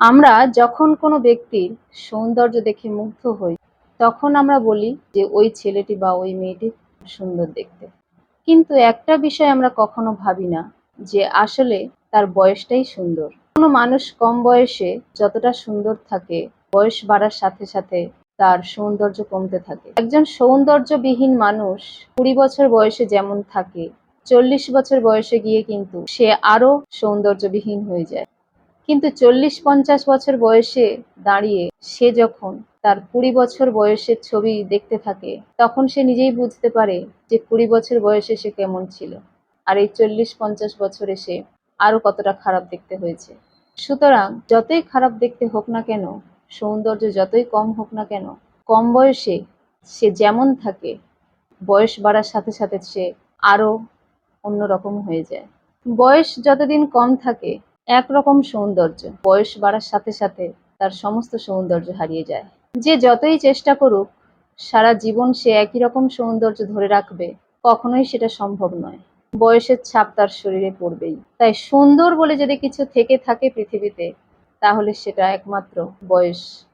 আমরা যখন কোনো ব্যক্তির সৌন্দর্য দেখে মুগ্ধ হই, তখন আমরা বলি যে ওই ছেলেটি বা ওই মেয়েটি সুন্দর দেখতে। কিন্তু একটা বিষয় আমরা কখনো ভাবি না যে আসলে তার বয়সটাই সুন্দর। কোনো মানুষ কম বয়সে যতটা সুন্দর থাকে, বয়স বাড়ার সাথে সাথে তার সৌন্দর্য কমতে থাকে। একজন সৌন্দর্যবিহীন মানুষ কুড়ি বছর বয়সে যেমন থাকে, চল্লিশ বছর বয়সে গিয়ে কিন্তু সে আরও সৌন্দর্যবিহীন হয়ে যায়। কিন্তু চল্লিশ পঞ্চাশ বছর বয়সে দাঁড়িয়ে সে যখন তার কুড়ি বছর বয়সের ছবি দেখতে থাকে, তখন সে নিজেই বুঝতে পারে যে কুড়ি বছর বয়সে সে কেমন ছিল। আর এই চল্লিশ পঞ্চাশ বছরে সে আরও কতটা খারাপ দেখতে হয়েছে। সুতরাং যতই খারাপ দেখতে হোক না কেন, সৌন্দর্য যতই কম হোক না কেন, কম বয়সে সে যেমন থাকে, বয়স বাড়ার সাথে সাথে সে আরও অন্যরকম হয়ে যায়। বয়স যতদিন কম থাকে একরকম সৌন্দর্য। বয়স বাড়ার সাথে সাথে তার সমস্ত সৌন্দর্য হারিয়ে যায়। যে যতই চেষ্টা করুক, সারা জীবন সে একই রকম সৌন্দর্য ধরে রাখবে, কখনোই সেটা সম্ভব নয়। বয়সের ছাপ তার শরীরে পড়বেই। তাই সুন্দর বলে যদি কিছু থেকে থাকে পৃথিবীতে, তাহলে সেটা একমাত্র বয়স।